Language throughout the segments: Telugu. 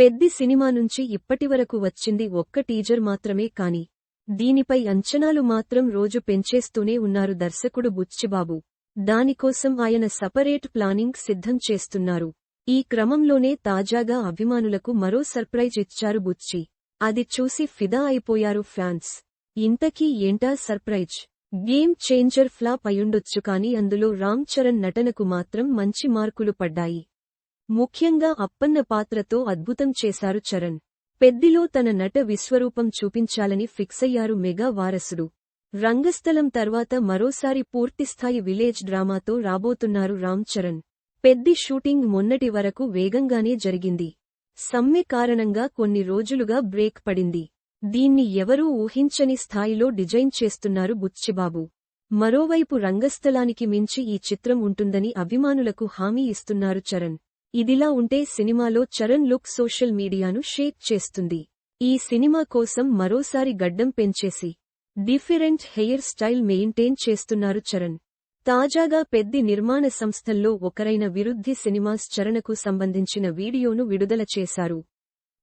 పెద్ది సినిమా నుంచి ఇప్పటివరకు వచ్చింది ఒక్క టీజర్ మాత్రమే కాని దీనిపై అంచనాలు మాత్రం రోజు పెంచేస్తూనే ఉన్నారు దర్శకుడు బుచ్చిబాబు. దానికోసం ఆయన సపరేట్ ప్లానింగ్ సిద్ధం చేస్తున్నారు. ఈ క్రమంలోనే తాజాగా అభిమానులకు మరో సర్ప్రైజ్ ఇచ్చారు బుచ్చి. అది చూసి ఫిదా అయిపోయారు ఫ్యాన్స్. ఇంతకీ ఏంటా సర్ప్రైజ్? గేమ్ చేంజర్ ఫ్లాప్ అయుండొచ్చు కాని అందులో రామ్ చరణ్ నటనకు మాత్రం మంచి మార్కులు పడ్డాయి. ముఖ్యంగా అప్పన్న పాత్రతో అద్భుతం చేశారు చరణ్. పెద్దిలో తన నట విశ్వరూపం చూపించాలని ఫిక్సయ్యారు మెగా వారసుడు. రంగస్థలం తర్వాత మరోసారి పూర్తిస్థాయి విలేజ్ డ్రామాతో రాబోతున్నారు రామ్ చరణ్. పెద్ది షూటింగ్ మొన్నటి వరకు వేగంగానే జరిగింది. సమ్మె కారణంగా కొన్ని రోజులుగా బ్రేక్ పడింది. దీన్ని ఎవరూ ఊహించని స్థాయిలో డిజైన్ చేస్తున్నారు బుచ్చిబాబు. మరోవైపు రంగస్థలానికి మించి ఈ చిత్రం ఉంటుందని అభిమానులకు హామీ ఇస్తున్నారు చరణ్. ఇదిలా ఉంటే సినిమాలో చరణ్ లుక్ సోషల్ మీడియాను షేక్ చేస్తుంది. ఈ సినిమా కోసం మరోసారి గడ్డం పెంచేసి డిఫరెంట్ హెయిర్ స్టైల్ మెయింటైన్ చేస్తున్నారు చరణ్. తాజాగా పెద్ది నిర్మాణ సంస్థల్లో ఒకరైన విరుద్ధి సినిమాస్ చరణకు సంబంధించిన వీడియోను విడుదల చేశారు.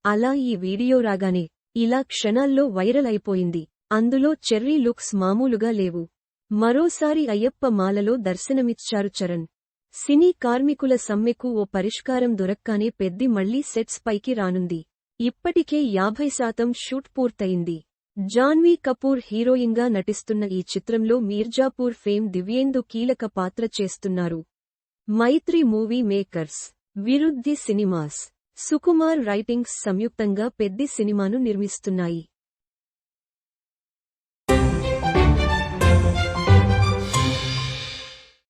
అలా ఈ వీడియో రాగానే ఇలా క్షణాల్లో వైరల్ అయిపోయింది. అందులో చెర్రీ లుక్స్ మామూలుగా లేవు. మరోసారి అయ్యప్ప మాలలో దర్శనమిచ్చారు చరణ్. సినీ కార్మికుల సమ్మెకు ఓ పరిష్కారం దొరక్కానే పెద్ది మళ్ళీ సెట్స్ పైకి రానుంది. ఇప్పటికే యాభై శాతం షూట్ పూర్తయింది. జాన్వీ కపూర్ హీరోయిన్గా నటిస్తున్న ఈ చిత్రంలో మీర్జాపూర్ ఫేమ్ దివ్యేందు కీలక పాత్ర చేస్తున్నారు. Mythri movie makers Vriddhi cinemas Sukumar writings సంయుక్తంగా పెద్ది సినిమాను నిర్మిస్తున్నాయి.